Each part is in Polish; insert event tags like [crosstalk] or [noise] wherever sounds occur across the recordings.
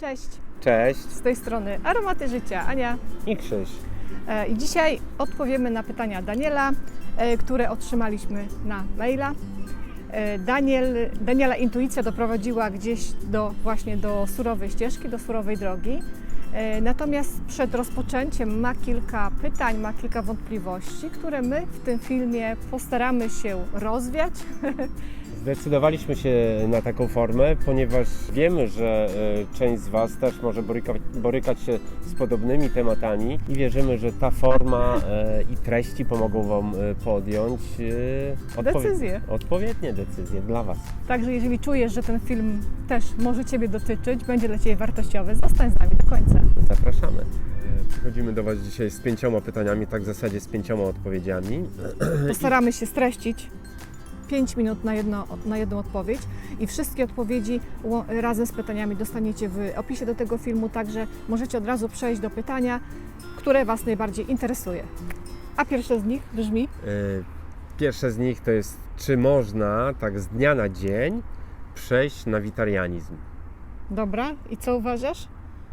Cześć, Cześć z tej strony Aromaty Życia, Ania. i Krzyś. E, I dzisiaj odpowiemy na pytania Daniela, e, które otrzymaliśmy na maila. E, Daniel, Daniela intuicja doprowadziła gdzieś do, właśnie do surowej ścieżki, do surowej drogi. Natomiast przed rozpoczęciem ma kilka pytań, ma kilka wątpliwości, które my w tym filmie postaramy się rozwiać. [laughs] Zdecydowaliśmy się na taką formę, ponieważ wiemy, że e, część z Was też może borykać, borykać się z podobnymi tematami i wierzymy, że ta forma e, i treści pomogą Wam e, podjąć Decyzje. odpowiednie decyzje dla Was. Także jeżeli czujesz, że ten film też może Ciebie dotyczyć, będzie dla Ciebie wartościowy, zostań z nami do końca. Zapraszamy. Przychodzimy do Was dzisiaj z pięcioma pytaniami, tak w zasadzie z pięcioma odpowiedziami. Postaramy się streścić 5 minut na, jedno, na jedną odpowiedź i wszystkie odpowiedzi razem z pytaniami dostaniecie w opisie do tego filmu, także możecie od razu przejść do pytania, które Was najbardziej interesuje. A pierwsze z nich brzmi, E, Pierwsze z nich to jest, czy można tak z dnia na dzień przejść na witarianizm? dobra, i co uważasz?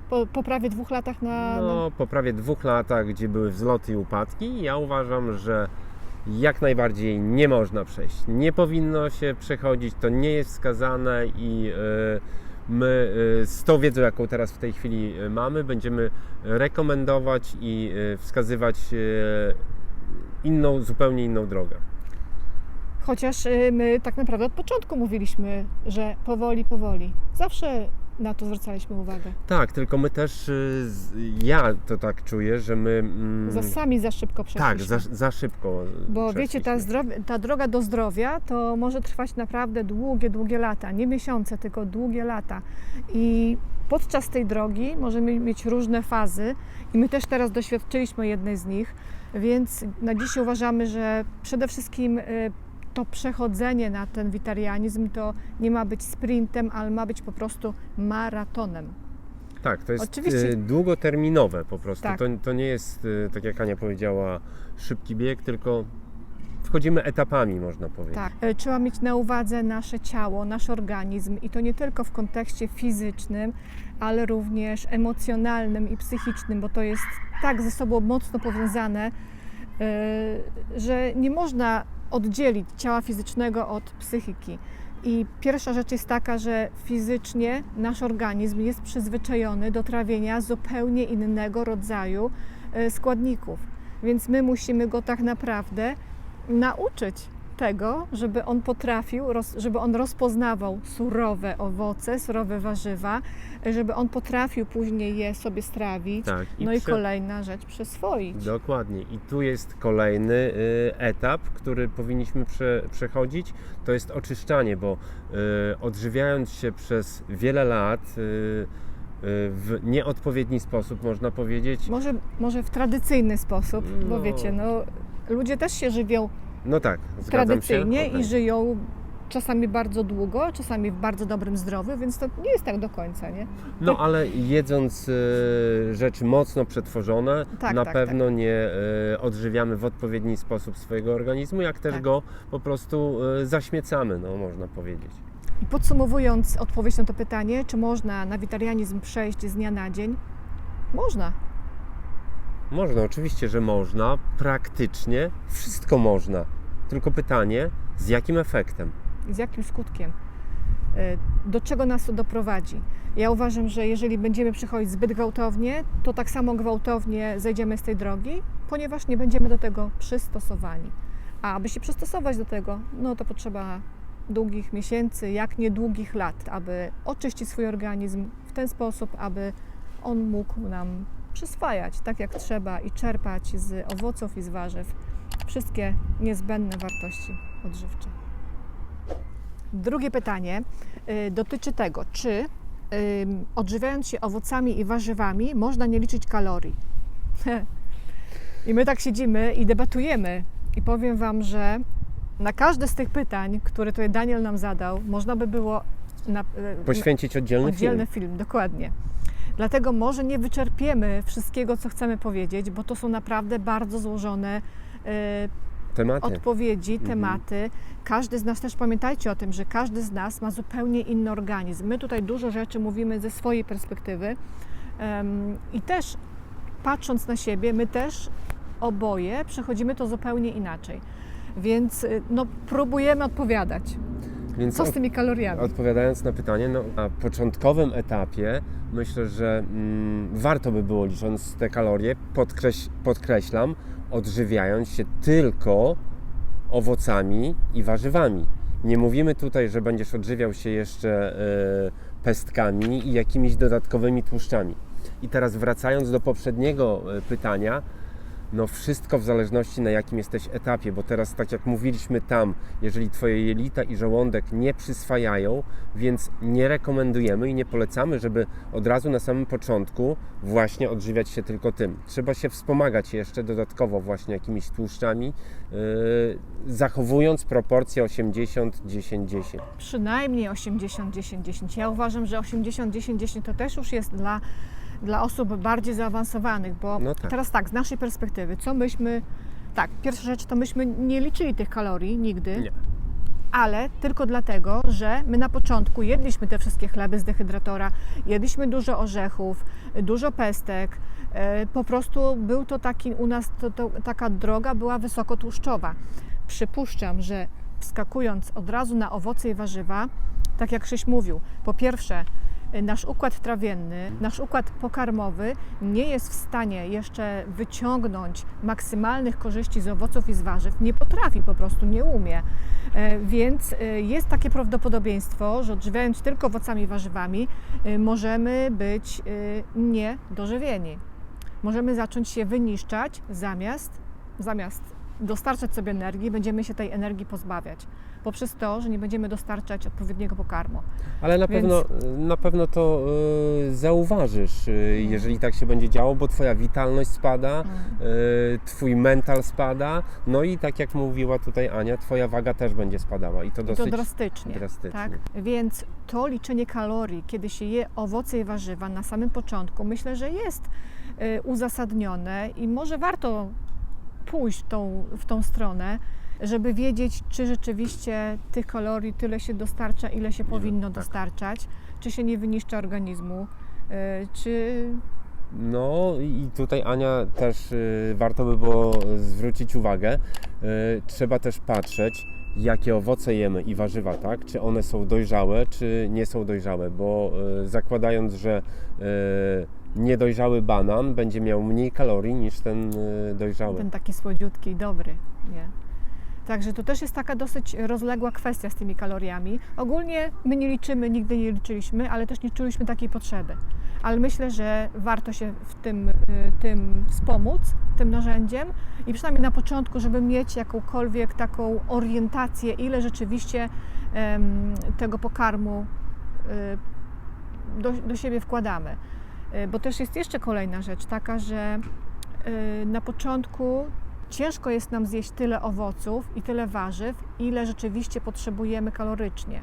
Po, po prawie dwóch latach na... na... No, po prawie dwóch latach, gdzie były wzloty i upadki, ja uważam, że jak najbardziej nie można przejść. Nie powinno się przechodzić, to nie jest wskazane i e, my e, z tą wiedzą, jaką teraz w tej chwili e, mamy, będziemy rekomendować i wskazywać inną, zupełnie inną drogę. Chociaż my tak naprawdę od początku mówiliśmy, że powoli, powoli. Zawsze na to zwracaliśmy uwagę. Tak, tylko my też, y, ja to tak czuję, że my... mm, Za sami za szybko przeszliśmy. tak, za, za szybko. Bo wiecie, ta, zdrowie, ta droga do zdrowia to może trwać naprawdę długie, długie lata. Nie miesiące, tylko długie lata. I podczas tej drogi możemy mieć różne fazy i my też teraz doświadczyliśmy jednej z nich, więc na dziś uważamy, że przede wszystkim y, to przechodzenie na ten witarianizm to nie ma być sprintem, ale ma być po prostu maratonem. Tak, to jest Oczywiście- y, długoterminowe po prostu. Tak. To, to nie jest, y, tak jak Ania powiedziała, szybki bieg, tylko wchodzimy etapami, można powiedzieć. Tak. E, Trzeba mieć na uwadze nasze ciało, nasz organizm i to nie tylko w kontekście fizycznym, ale również emocjonalnym i psychicznym, bo to jest tak ze sobą mocno powiązane, e, że nie można oddzielić ciała fizycznego od psychiki. I pierwsza rzecz jest taka, że fizycznie nasz organizm jest przyzwyczajony do trawienia zupełnie innego rodzaju e, składników. Więc my musimy go tak naprawdę nauczyć tego, żeby on potrafił, żeby on rozpoznawał surowe owoce, surowe warzywa, żeby on potrafił później je sobie strawić. Tak, no i kolejna rzecz, przyswoić. Dokładnie. I tu jest kolejny y, etap, który powinniśmy prze, przechodzić. To jest oczyszczanie, bo y, odżywiając się przez wiele lat y, y, w nieodpowiedni sposób, można powiedzieć, Może, może w tradycyjny sposób, bo No. wiecie, no, ludzie też się żywią no tak, zgadzam tradycyjnie się. i żyją czasami bardzo długo, czasami w bardzo dobrym zdrowiu, więc to nie jest tak do końca, nie? No ale jedząc e, rzeczy mocno przetworzone, Tak, na tak, pewno nie e, odżywiamy w odpowiedni sposób swojego organizmu, jak też Tak. go po prostu e, zaśmiecamy, no można powiedzieć. I podsumowując odpowiedź na to pytanie, czy można na witarianizm przejść z dnia na dzień? Można. Można, oczywiście, że można, praktycznie wszystko można. Tylko pytanie, z jakim efektem? Z jakim skutkiem? E, Do czego nas to doprowadzi? Ja uważam, że jeżeli będziemy przechodzić zbyt gwałtownie, to tak samo gwałtownie zejdziemy z tej drogi, ponieważ nie będziemy do tego przystosowani. A aby się przystosować do tego, no to potrzeba długich miesięcy, jak nie długich lat, aby oczyścić swój organizm w ten sposób, aby on mógł nam przyswajać tak jak trzeba i czerpać z owoców i z warzyw wszystkie niezbędne wartości odżywcze. Drugie pytanie y, dotyczy tego, czy odżywiając się owocami i warzywami można nie liczyć kalorii. [laughs] I my tak siedzimy i debatujemy i powiem Wam, że na każde z tych pytań, które tutaj Daniel nam zadał, można by było na, y, Poświęcić oddzielny, Oddzielny film. film, dokładnie. Dlatego może nie wyczerpiemy wszystkiego, co chcemy powiedzieć, bo to są naprawdę bardzo złożone e, Tematy. odpowiedzi, Mhm. tematy. Każdy z nas też pamiętajcie o tym, że każdy z nas ma zupełnie inny organizm. My tutaj dużo rzeczy mówimy ze swojej perspektywy em, i też patrząc na siebie, my też oboje przechodzimy to zupełnie inaczej. Więc y, no, próbujemy odpowiadać. Więc Co z tymi kaloriami? Odpowiadając na pytanie, no, na początkowym etapie myślę, że mm, warto by było licząc te kalorie, podkreś, podkreślam, odżywiając się tylko owocami i warzywami. Nie mówimy tutaj, że będziesz odżywiał się jeszcze e, pestkami i jakimiś dodatkowymi tłuszczami. I teraz wracając do poprzedniego e, pytania, no wszystko w zależności na jakim jesteś etapie, bo teraz tak jak mówiliśmy tam, jeżeli Twoje jelita i żołądek nie przyswajają, więc nie rekomendujemy i nie polecamy, żeby od razu na samym początku właśnie odżywiać się tylko tym. Trzeba się wspomagać jeszcze dodatkowo właśnie jakimiś tłuszczami, yy, zachowując proporcję 80-10-10. Przynajmniej 80-10-10. Ja uważam, że 80-10-10 to też już jest dla, dla osób bardziej zaawansowanych, bo No tak. teraz tak, z naszej perspektywy, co myśmy. Tak, pierwsza rzecz to myśmy nie liczyli tych kalorii nigdy, Nie. ale tylko dlatego, że my na początku jedliśmy te wszystkie chleby z dehydratora, jedliśmy dużo orzechów, dużo pestek. e, Po prostu był to taki u nas, to, to, taka droga była wysokotłuszczowa. Przypuszczam, że wskakując od razu na owoce i warzywa, tak jak Krzyś mówił, po pierwsze, nasz układ trawienny, nasz układ pokarmowy nie jest w stanie jeszcze wyciągnąć maksymalnych korzyści z owoców i z warzyw. Nie potrafi, po prostu nie umie. E, Więc e, jest takie prawdopodobieństwo, że odżywiając tylko owocami i warzywami, e, możemy być niedożywieni. Możemy zacząć się wyniszczać zamiast, zamiast dostarczać sobie energii, będziemy się tej energii pozbawiać. Poprzez to, że nie będziemy dostarczać odpowiedniego pokarmu. Ale na Więc- pewno, na pewno to y, zauważysz, y, jeżeli tak się będzie działo, bo Twoja witalność spada, y, Twój mental spada, no i tak jak mówiła tutaj Ania, Twoja waga też będzie spadała i to I to dosyć drastycznie. drastycznie. Tak? Więc to liczenie kalorii, kiedy się je owoce i warzywa na samym początku, myślę, że jest y, uzasadnione i może warto pójść tą, w tą stronę, żeby wiedzieć, czy rzeczywiście tych kalorii tyle się dostarcza, ile się powinno tak. dostarczać, czy się nie wyniszcza organizmu, y, czy No i tutaj Ania też y, warto by było zwrócić uwagę, y, trzeba też patrzeć, jakie owoce jemy i warzywa, tak? Czy one są dojrzałe, czy nie są dojrzałe, bo y, zakładając, że y, niedojrzały banan będzie miał mniej kalorii niż ten y, dojrzały. ten taki słodziutki i dobry. Nie? Także to też jest taka dosyć rozległa kwestia z tymi kaloriami. Ogólnie my nie liczymy, nigdy nie liczyliśmy, ale też nie czuliśmy takiej potrzeby. Ale myślę, że warto się w tym, y, tym wspomóc, tym narzędziem i przynajmniej na początku, żeby mieć jakąkolwiek taką orientację, ile rzeczywiście tego pokarmu y, do, do siebie wkładamy. Y, Bo też jest jeszcze kolejna rzecz, taka, że na początku ciężko jest nam zjeść tyle owoców i tyle warzyw, ile rzeczywiście potrzebujemy kalorycznie.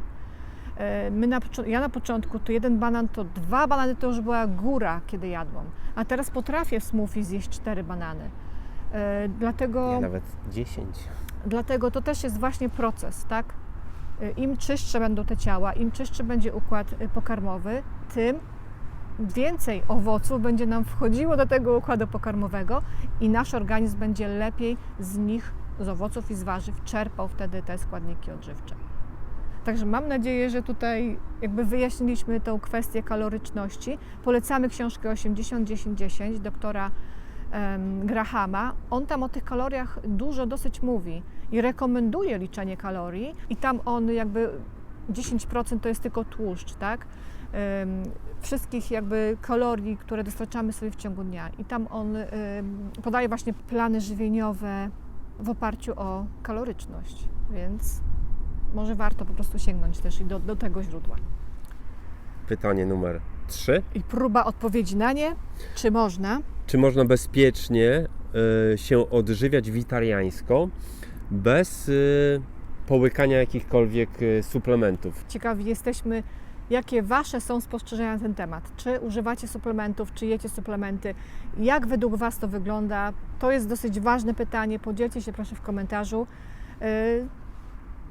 Y, My na, ja na początku to jeden banan, to dwa banany to już była góra, kiedy jadłam. A teraz potrafię w smoothie zjeść cztery banany. Y, Dlatego... Ja nawet 10. Dlatego to też jest właśnie proces, tak? Y, Im czystsze będą te ciała, im czystszy będzie układ pokarmowy, tym więcej owoców będzie nam wchodziło do tego układu pokarmowego i nasz organizm będzie lepiej z nich, z owoców i z warzyw, czerpał wtedy te składniki odżywcze. Także mam nadzieję, że tutaj jakby wyjaśniliśmy tą kwestię kaloryczności. Polecamy książkę 80-10-10 doktora em, Grahama. On tam o tych kaloriach dużo dosyć mówi i rekomenduje liczenie kalorii i tam on jakby 10% to jest tylko tłuszcz, tak? Wszystkich jakby kalorii, które dostarczamy sobie w ciągu dnia. I tam on em, podaje właśnie plany żywieniowe w oparciu o kaloryczność, więc może warto po prostu sięgnąć też i do, do tego źródła. Pytanie numer 3. I próba odpowiedzi na nie, czy można? Czy można bezpiecznie y, się odżywiać witariańsko bez y, połykania jakichkolwiek y, suplementów? Ciekawi jesteśmy, jakie Wasze są spostrzeżenia na ten temat. Czy używacie suplementów, czy jecie suplementy, jak według Was to wygląda? To jest dosyć ważne pytanie. Podzielcie się proszę w komentarzu.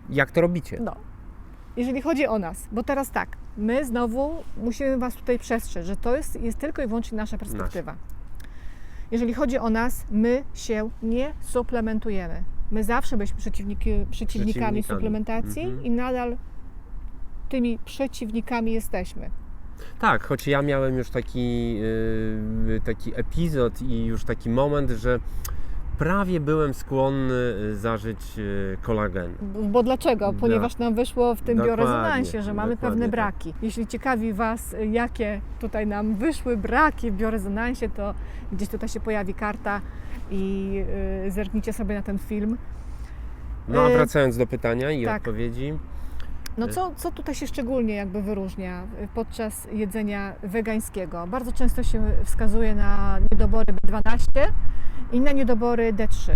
Jak to robicie? No, jeżeli chodzi o nas, bo teraz tak, my znowu musimy Was tutaj przestrzec, że to jest, jest tylko i wyłącznie nasza perspektywa. Jeżeli chodzi o nas, my się nie suplementujemy. My zawsze byliśmy Przeciwnikami. suplementacji Mhm. i nadal tymi przeciwnikami jesteśmy. Tak, choć ja miałem już taki, yy, taki epizod i już taki moment, że prawie byłem skłonny y, zażyć y, kolagen. Bo dlaczego? Da. Ponieważ nam wyszło w tym biorezonansie, że mamy pewne tak. braki. Jeśli ciekawi Was, jakie tutaj nam wyszły braki w biorezonansie, to gdzieś tutaj się pojawi karta i zerknijcie sobie na ten film. No a wracając do pytania i tak. odpowiedzi, No co, co tutaj się szczególnie jakby wyróżnia y, podczas jedzenia wegańskiego? Bardzo często się wskazuje na niedobory B12 i na niedobory D3.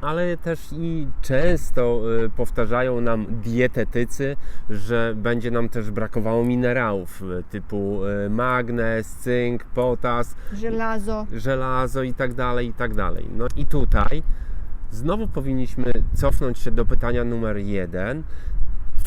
ale też i często y, powtarzają nam dietetycy, że będzie nam też brakowało minerałów y, typu y, magnez, cynk, potas, Żelazo. żelazo i tak dalej, i tak dalej. No i tutaj znowu powinniśmy cofnąć się do pytania numer jeden.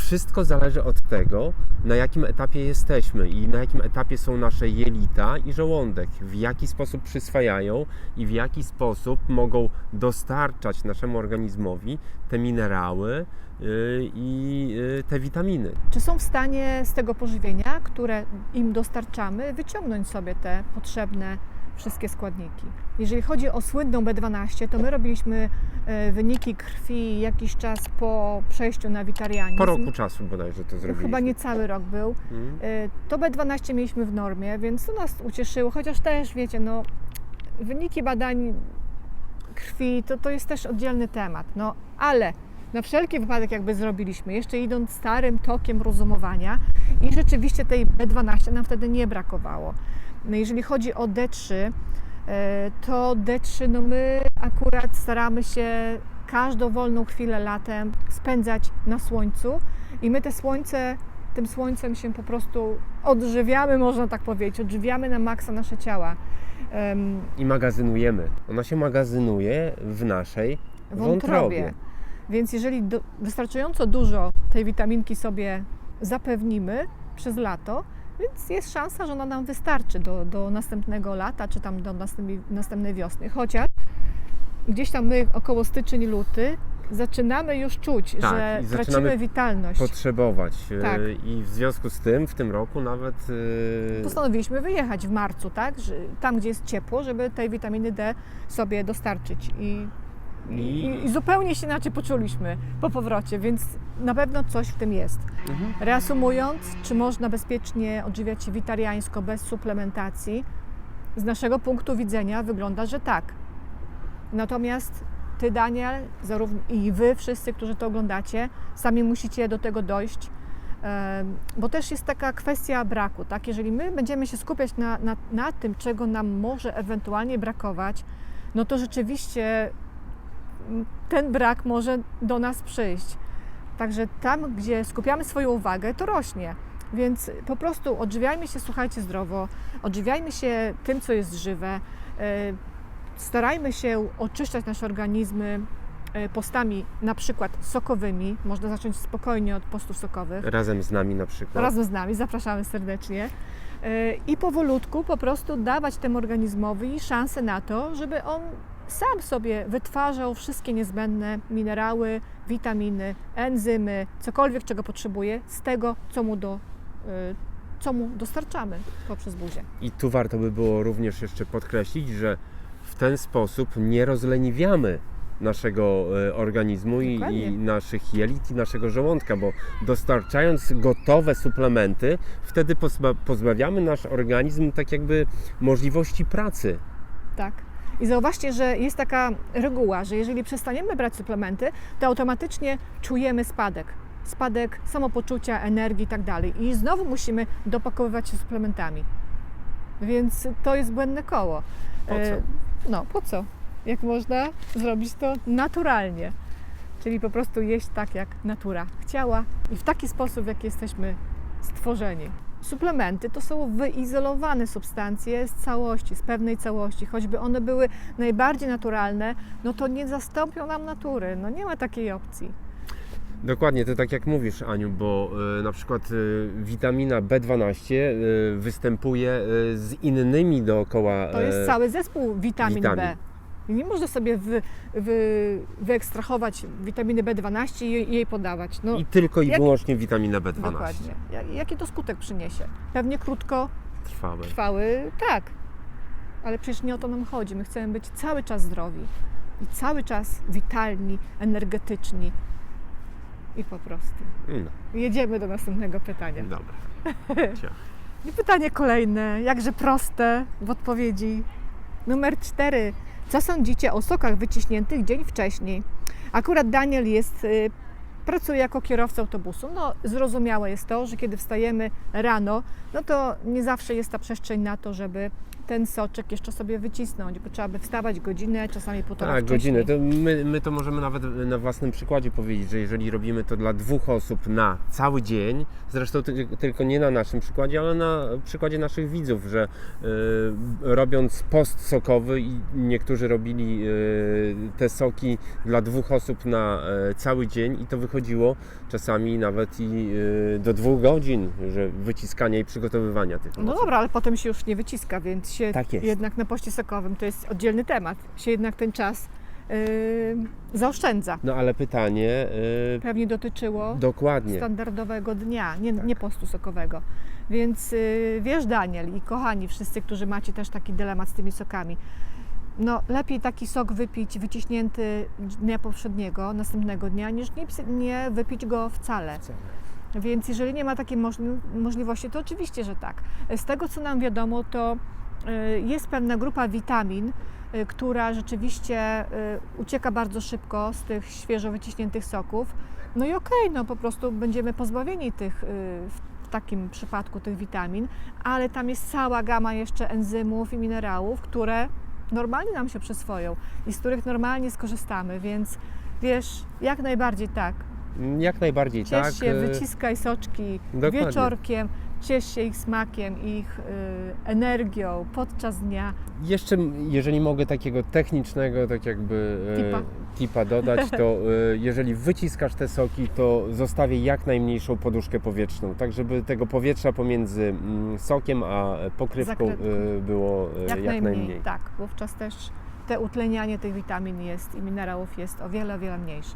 Wszystko zależy od tego, na jakim etapie jesteśmy i na jakim etapie są nasze jelita i żołądek, w jaki sposób przyswajają i w jaki sposób mogą dostarczać naszemu organizmowi te minerały yy, i yy, te witaminy. Czy są w stanie z tego pożywienia, które im dostarczamy, wyciągnąć sobie te potrzebne wszystkie składniki? Jeżeli chodzi o słynną B12, to my robiliśmy e, wyniki krwi jakiś czas po przejściu na witarianizm. Po roku czasu bodajże to zrobiliśmy. Chyba nie cały rok był. Mm. E, To B12 mieliśmy w normie, więc to nas ucieszyło, chociaż też wiecie, no wyniki badań krwi to, to jest też oddzielny temat. No ale na wszelki wypadek jakby zrobiliśmy, jeszcze idąc starym tokiem rozumowania i rzeczywiście tej B12 nam wtedy nie brakowało. No jeżeli chodzi o D3, e, to D3 no my akurat staramy się każdą wolną chwilę latem spędzać na słońcu i my te słońce tym słońcem się po prostu odżywiamy, można tak powiedzieć, odżywiamy na maksa nasze ciała. Em, I magazynujemy. Ona się magazynuje w naszej wątrobie. wątrobie. Więc jeżeli do, wystarczająco dużo tej witaminki sobie zapewnimy przez lato, więc jest szansa, że ona nam wystarczy do, do następnego lata, czy tam do następnej, następnej wiosny. Chociaż gdzieś tam my około styczeń, luty zaczynamy już czuć, Tak, że tracimy witalność. potrzebować. e, Tak. I w związku z tym w tym roku nawet e, Postanowiliśmy wyjechać w marcu, tak? Że, tam, gdzie jest ciepło, żeby tej witaminy D sobie dostarczyć. I, i, I- zupełnie się inaczej poczuliśmy po powrocie, więc na pewno coś w tym jest. Mhm. Reasumując, czy można bezpiecznie odżywiać się witariańsko bez suplementacji? Z naszego punktu widzenia wygląda, że tak. Natomiast Ty, Daniel, zarówno i Wy, wszyscy, którzy to oglądacie, sami musicie do tego dojść, bo też jest taka kwestia braku, tak? Jeżeli my będziemy się skupiać na, na, na tym, czego nam może ewentualnie brakować, no to rzeczywiście ten brak może do nas przyjść. Także tam, gdzie skupiamy swoją uwagę, to rośnie. Więc po prostu odżywiajmy się, słuchajcie zdrowo, odżywiajmy się tym, co jest żywe. e, Starajmy się oczyszczać nasze organizmy e, postami na przykład sokowymi. Można zacząć spokojnie od postów sokowych. razem z nami na przykład. Razem z nami, zapraszamy serdecznie. E, I powolutku po prostu dawać temu organizmowi szansę na to, żeby on sam sobie wytwarzał wszystkie niezbędne minerały, witaminy, enzymy, cokolwiek czego potrzebuje z tego, co mu, do, e, co mu dostarczamy poprzez buzię. I tu warto by było również jeszcze podkreślić, że w ten sposób nie rozleniwiamy naszego e, organizmu i, i naszych jelit i naszego żołądka, bo dostarczając gotowe suplementy, wtedy pozba- pozbawiamy nasz organizm tak jakby możliwości pracy. Tak. I zauważcie, że jest taka reguła, że jeżeli przestaniemy brać suplementy, to automatycznie czujemy spadek. Spadek samopoczucia, energii i tak dalej. I znowu musimy dopakowywać się suplementami. Więc to jest błędne koło. Po co? E, No, po co? Jak można zrobić to naturalnie. Czyli po prostu jeść tak, jak natura chciała i w taki sposób, w jaki jesteśmy stworzeni. Suplementy to są wyizolowane substancje z całości, z pewnej całości. Choćby one były najbardziej naturalne, no to nie zastąpią nam natury. No nie ma takiej opcji. Dokładnie, to tak jak mówisz, Aniu, bo y, na przykład y, witamina B12 y, występuje y, z innymi dookoła. To jest cały zespół witamin, witamin. B. I nie można sobie wy, wy, wyekstrahować witaminy B12 i jej, jej podawać. No, I tylko i Jak- wyłącznie witaminę B12. dokładnie. Ja- Jaki to skutek przyniesie? Pewnie krótko Trwałe. trwały, tak. Ale przecież nie o to nam chodzi. My chcemy być cały czas zdrowi i cały czas witalni, energetyczni. I po prostu. No, Jedziemy do następnego pytania. dobra. [laughs] I pytanie kolejne, jakże proste w odpowiedzi. Numer cztery. Co sądzicie o sokach wyciśniętych dzień wcześniej? Akurat Daniel jest, y, pracuje jako kierowca autobusu. No, zrozumiałe jest to, że kiedy wstajemy rano, no to nie zawsze jest ta przestrzeń na to, żeby ten soczek jeszcze sobie wycisnąć, bo trzeba by wstawać godzinę, czasami półtora Tak, wcześniej. godzinę. To my, my to możemy nawet na własnym przykładzie powiedzieć, że jeżeli robimy to dla dwóch osób na cały dzień, zresztą ty, tylko nie na naszym przykładzie, ale na przykładzie naszych widzów, że y, robiąc post sokowy i niektórzy robili y, te soki dla dwóch osób na y, cały dzień i to wychodziło czasami nawet i y, do dwóch godzin, że wyciskania i przygotowywania tych No owoców. dobra, ale potem się już nie wyciska, więc się Tak jednak na poście sokowym to jest oddzielny temat. Się jednak ten czas yy, zaoszczędza. No ale pytanie y, Pewnie dotyczyło dokładnie. standardowego dnia, nie, Tak. nie postu sokowego. Więc yy, wiesz, Daniel i kochani wszyscy, którzy macie też taki dylemat z tymi sokami, no lepiej taki sok wypić wyciśnięty dnia poprzedniego, następnego dnia, niż nie, nie wypić go wcale. Więc jeżeli nie ma takiej możli- możliwości, to oczywiście, że tak. Z tego, co nam wiadomo, to jest pewna grupa witamin, y, która rzeczywiście y, ucieka bardzo szybko z tych świeżo wyciśniętych soków. No i okej, no po prostu będziemy pozbawieni tych, y, w takim przypadku tych witamin, ale tam jest cała gama jeszcze enzymów i minerałów, które normalnie nam się przyswoją i z których normalnie skorzystamy, więc wiesz, jak najbardziej tak. Jak najbardziej Ciesz tak. się, y, wyciskaj soczki Dokładnie. wieczorkiem, ciesz się ich smakiem, ich y, energią podczas dnia. Jeszcze, jeżeli mogę takiego technicznego, tak jakby e, Tipa. tipa dodać, to [laughs] e, jeżeli wyciskasz te soki, to zostawię jak najmniejszą poduszkę powietrzną, tak żeby tego powietrza pomiędzy sokiem a pokrywką Zakrętką. e, było Jak, jak, najmniej. najmniej. Tak, wówczas też te utlenianie tych witamin jest i minerałów jest o wiele, o wiele mniejsze.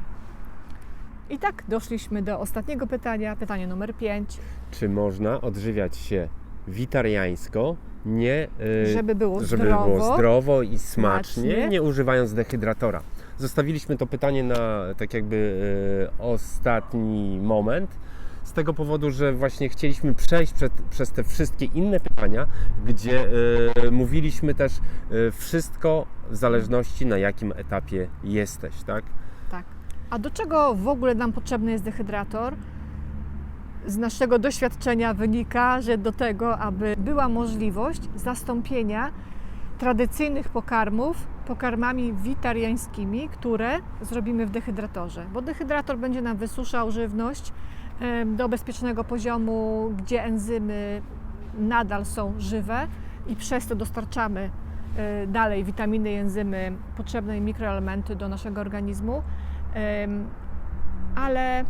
I tak doszliśmy do ostatniego pytania, pytanie numer 5. Czy można odżywiać się witariańsko, nie, e, Żeby było żeby zdrowo, było zdrowo i smacznie, smacznie. nie używając dehydratora. Zostawiliśmy to pytanie na tak jakby e, ostatni moment. Z tego powodu, że właśnie chcieliśmy przejść przed, przez te wszystkie inne pytania, gdzie e, mówiliśmy też e, wszystko w zależności na jakim etapie jesteś, tak? Tak. A do czego w ogóle nam potrzebny jest dehydrator? Z naszego doświadczenia wynika, że do tego, aby była możliwość zastąpienia tradycyjnych pokarmów pokarmami witariańskimi, które zrobimy w dehydratorze. Bo dehydrator będzie nam wysuszał żywność do bezpiecznego poziomu, gdzie enzymy nadal są żywe i przez to dostarczamy e, dalej witaminy enzymy, potrzebne mikroelementy do naszego organizmu. Ale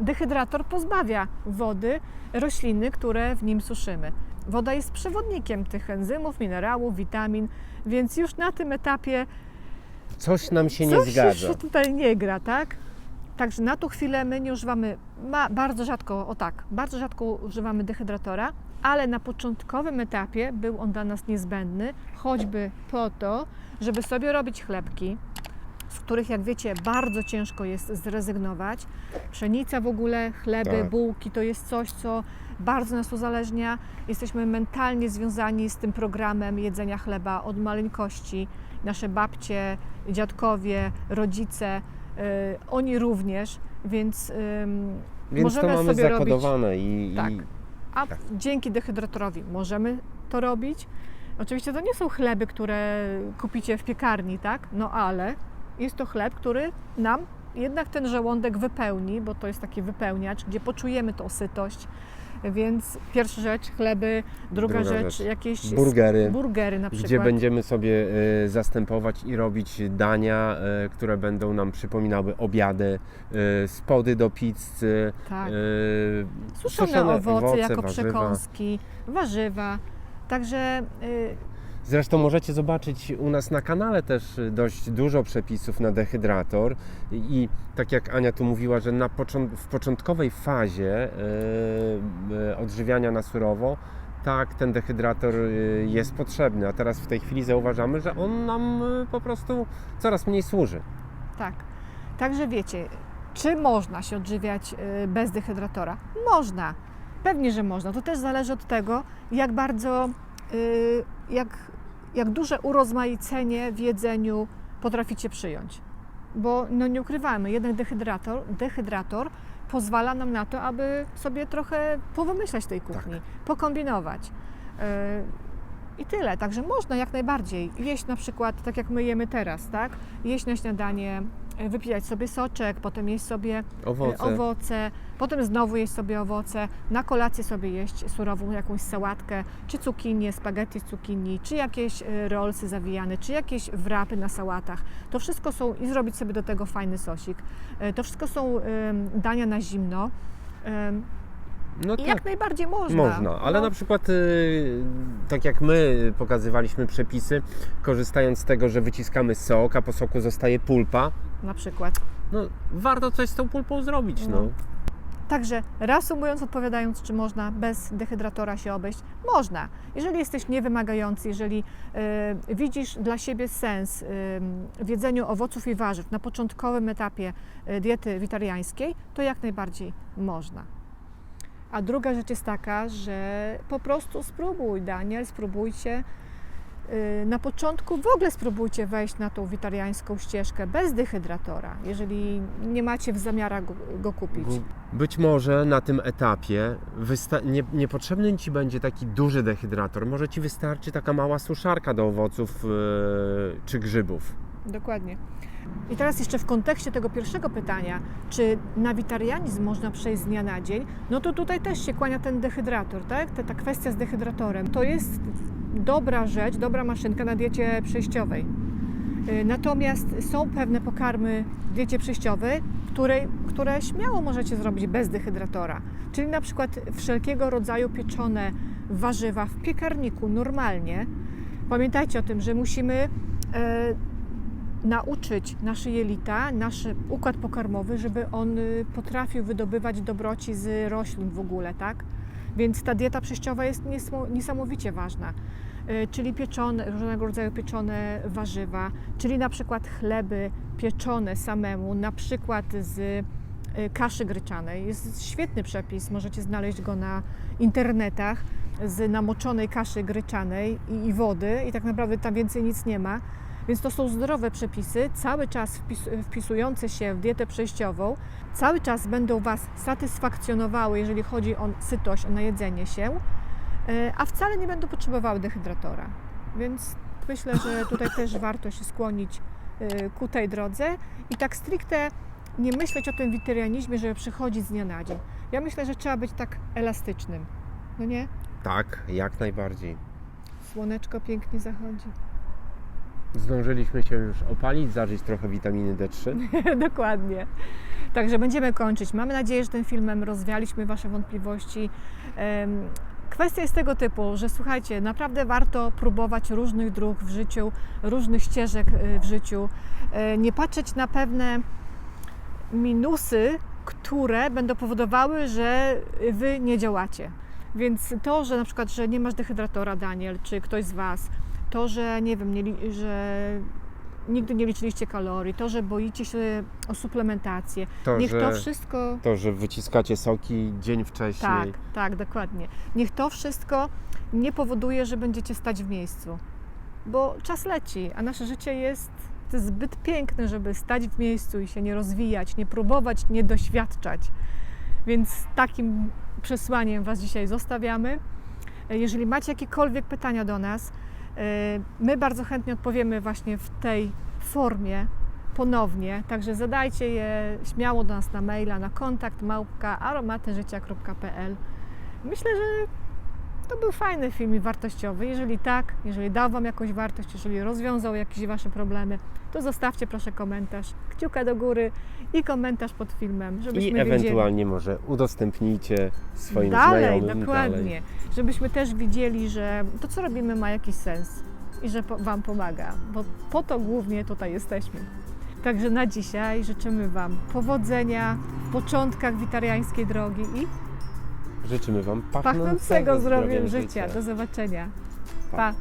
dehydrator pozbawia wody rośliny, które w nim suszymy. Woda jest przewodnikiem tych enzymów, minerałów, witamin, więc już na tym etapie Coś nam się nie coś już zgadza. się tutaj nie gra, tak? Także na tą chwilę my nie używamy, bardzo rzadko, o tak, bardzo rzadko używamy dehydratora, ale na początkowym etapie był on dla nas niezbędny, choćby po to, żeby sobie robić chlebki, z których, jak wiecie, bardzo ciężko jest zrezygnować. Pszenica w ogóle, chleby, Tak. bułki to jest coś, co bardzo nas uzależnia. Jesteśmy mentalnie związani z tym programem jedzenia chleba od maleńkości. Nasze babcie, dziadkowie, rodzice, y, oni również, więc ym, Więc możemy to mamy sobie robić- zakodowane i, Tak. i a Tak. dzięki dehydratorowi możemy to robić. Oczywiście to nie są chleby, które kupicie w piekarni, tak? No ale jest to chleb, który nam jednak ten żołądek wypełni, bo to jest taki wypełniacz, gdzie poczujemy tą sytość, Więc pierwsza rzecz chleby, druga, Druga rzecz, rzecz, jakieś burgery. burgery na przykład. Gdzie będziemy sobie e, zastępować i robić dania, e, które będą nam przypominały obiady, e, spody do pizzy, tak. e, Suszone, owoce, jako warzywa. przekąski, warzywa. Także y, Zresztą możecie zobaczyć u nas na kanale też dość dużo przepisów na dehydrator i tak jak Ania tu mówiła, że na w początkowej fazie e, odżywiania na surowo tak, ten dehydrator e, jest potrzebny, a teraz w tej chwili zauważamy, że on nam po prostu coraz mniej służy. tak. Także wiecie, czy można się odżywiać y, bez dehydratora? Można. Pewnie, że można. To też zależy od tego, jak bardzo, y, jak, jak duże urozmaicenie w jedzeniu potraficie przyjąć. Bo no nie ukrywajmy, jednak dehydrator, dehydrator pozwala nam na to, aby sobie trochę powymyślać tej kuchni, pokombinować. Y, I tyle. Także można jak najbardziej jeść na przykład tak jak my jemy teraz, tak? Jeść na śniadanie, wypijać sobie soczek, potem jeść sobie y, Owoce. owoce, potem znowu jeść sobie owoce, na kolację sobie jeść surową jakąś sałatkę, czy cukinię, spaghetti z cukinii, czy jakieś y, rollsy zawijane, czy jakieś wrapy na sałatach. To wszystko są i zrobić sobie do tego fajny sosik. To wszystko są dania na zimno. No I tak. jak najbardziej można. Można, ale No, na przykład y, tak jak my pokazywaliśmy przepisy, korzystając z tego, że wyciskamy sok, a po soku zostaje pulpa, na przykład. no warto coś z tą pulpą zrobić, no. No. Także reasumując, odpowiadając, czy można bez dehydratora się obejść, można. Jeżeli jesteś niewymagający, jeżeli y, widzisz dla siebie sens y, w jedzeniu owoców i warzyw na początkowym etapie y, diety witariańskiej, to jak najbardziej można. A druga rzecz jest taka, że po prostu spróbuj, Daniel, spróbujcie. y, Na początku w ogóle spróbujcie wejść na tą witariańską ścieżkę bez dehydratora, jeżeli nie macie w zamiarach go, go kupić. Być może na tym etapie nie, niepotrzebny Ci będzie taki duży dehydrator, może Ci wystarczy taka mała suszarka do owoców y, czy grzybów. Dokładnie. I teraz jeszcze w kontekście tego pierwszego pytania, czy na witarianizm można przejść z dnia na dzień, no to tutaj też się kłania ten dehydrator, tak? Ta, ta kwestia z dehydratorem. To jest dobra rzecz, dobra maszynka na diecie przejściowej. Y, Natomiast są pewne pokarmy w diecie przejściowej, które, które śmiało możecie zrobić bez dehydratora. Czyli na przykład wszelkiego rodzaju pieczone warzywa w piekarniku normalnie. Pamiętajcie o tym, że musimy e, nauczyć nasze jelita, nasz układ pokarmowy, żeby on y, potrafił wydobywać dobroci z roślin w ogóle, tak? Więc ta dieta przejściowa jest niesamowicie ważna. Y, Czyli pieczone, różnego rodzaju pieczone warzywa, czyli na przykład chleby pieczone samemu, na przykład z y, kaszy gryczanej. Jest świetny przepis, możecie znaleźć go na internetach z namoczonej kaszy gryczanej i, i wody i tak naprawdę tam więcej nic nie ma. Więc to są zdrowe przepisy, cały czas wpis, wpisujące się w dietę przejściową, cały czas będą Was satysfakcjonowały, jeżeli chodzi o sytość, o najedzenie się, e, a wcale nie będą potrzebowały dehydratora. Więc myślę, że tutaj też warto się skłonić e, ku tej drodze i tak stricte nie myśleć o tym witarianizmie, żeby przychodzić z dnia na dzień. Ja myślę, że trzeba być tak elastycznym. No nie? Tak, jak najbardziej. Słoneczko pięknie zachodzi. Zdążyliśmy się już opalić, zażyć trochę witaminy D3. [laughs] Dokładnie. Także będziemy kończyć. Mamy nadzieję, że tym filmem rozwialiśmy Wasze wątpliwości. Kwestia jest tego typu, że słuchajcie, naprawdę warto próbować różnych dróg w życiu, różnych ścieżek y, w życiu. E, Nie patrzeć na pewne minusy, które będą powodowały, że Wy nie działacie. Więc to, że na przykład, że nie masz dehydratora, Daniel, czy ktoś z Was, to, że nie wiem, nie, że nigdy nie liczyliście kalorii, to, że boicie się o suplementację. To, Niech że, to wszystko. to, że wyciskacie soki dzień wcześniej. Tak, tak, dokładnie. Niech to wszystko nie powoduje, że będziecie stać w miejscu. Bo czas leci, a nasze życie jest zbyt piękne, żeby stać w miejscu i się nie rozwijać, nie próbować, nie doświadczać. Więc takim przesłaniem Was dzisiaj zostawiamy. Jeżeli macie jakiekolwiek pytania do nas, e, my bardzo chętnie odpowiemy właśnie w tej formie ponownie. Także zadajcie je śmiało do nas na maila na kontakt małpka aromatyżycia.pl Myślę, że to był fajny film i wartościowy. Jeżeli tak, jeżeli dał Wam jakąś wartość, jeżeli rozwiązał jakieś Wasze problemy, to zostawcie proszę komentarz, kciuka do góry i komentarz pod filmem, żebyśmy I wiedzieli. ewentualnie może udostępnijcie swoim dalej, znajomym. dokładnie. Dalej. Żebyśmy też widzieli, że to, co robimy, ma jakiś sens i że Wam pomaga, bo po to głównie tutaj jesteśmy. Także na dzisiaj życzymy Wam powodzenia w początkach witariańskiej drogi i Życzymy Wam pachnącego zdrowiem życia. życia. Do zobaczenia. Pa. pa.